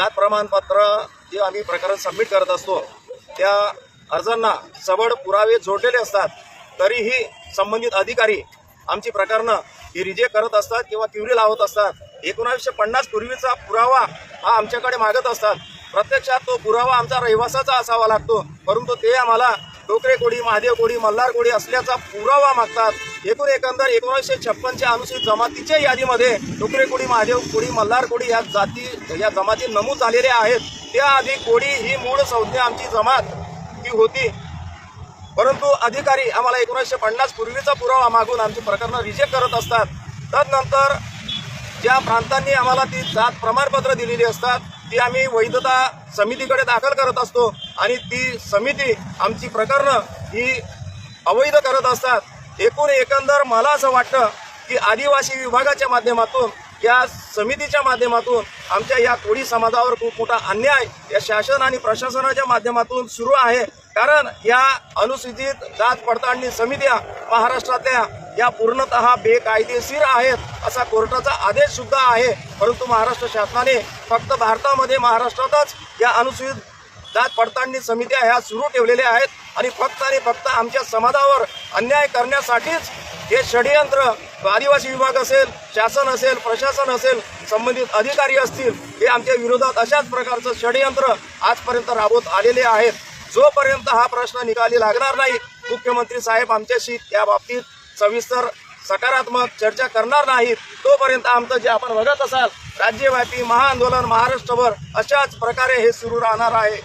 जात प्रमाणपत्र जे आम्ही प्रकरण सबमिट करत असतो त्या अर्जांना सबळ पुरावे जोडलेले असतात तरीही संबंधित अधिकारी आमची प्रकरणं ही रिजेक्ट करत असतात किंवा क्युरी लावत असतात. एकोणावीसशे पन्नास पूर्वीचा पुरावा हा आमच्याकडे मागत असतात. प्रत्यक्षात तो पुरावा आमचा रहिवासाचा असावा लागतो. परंतु ते आम्हाला डोकरे कोडी महादेव कोडी मल्हार कोडी असल्याचा पुरावा मागतात. एकूण एकंदर एकोणीसशे छप्पनच्या अनुसूचित जमातीच्या यादीमध्ये डोकरे कोडी महादेव कोडी मल्हार कोडी या जाती या जमाती नमूद झालेल्या आहेत. त्याआधी कोळी ही मूळ संज्ञा आमची जमात ही होती. परंतु अधिकारी आम्हाला एकोणीसशे पन्नास पूर्वीचा पुरावा मागून आमची प्रकरणं रिजेक्ट करत असतात. तदनंतर ज्या प्रांतांनी आम्हाला ती जात प्रमाणपत्र दिलेली असतात ती आम्ही वैधता समितीकडे दाखल करत असतो आणि ती समिती आमची प्रकरणं ही अवैध करत असतात. एकूण एकंदर मला असं वाटतं की आदिवासी विभागाच्या माध्यमातून या समितीच्या माध्यमातून आमच्या या कोळी समाजावर खूप मोठा अन्याय या शासन आणि प्रशासनाच्या माध्यमातून सुरू आहे. कारण या अनुसूचित जात पडताळणी समित्या महाराष्ट्रातल्या या पूर्णतः बेकायदेशीर आहेत असा कोर्टाचा आदेश सुद्धा आहे. परंतु महाराष्ट्र शासनाने फक्त भारतामध्ये महाराष्ट्रातच या अनुसूचित जात पडताळणी समित्या ह्या सुरू ठेवलेल्या आहेत आणि फक्त आणि फक्त आमच्या समाजावर अन्याय करण्यासाठीच हे षडयंत्र आदिवासी विभाग असेल शासन असेल प्रशासन असेल संबंधित अधिकारी असतील हे आमच्या विरोधात अशाच प्रकारचं षडयंत्र आजपर्यंत राबवत आलेले आहेत. जोपर्यंत हा प्रश्न निकाली लागणार नाही मुख्यमंत्री साहेब आमच्याशी त्या बाबतीत सविस्तर सकारात्मक चर्चा करणार नाहीत. तोपर्यंत आमचं जे आपण बघत असाल राज्यव्यापी महाआंदोलन महाराष्ट्रभर अशाच प्रकारे हे सुरू राहणार आहे.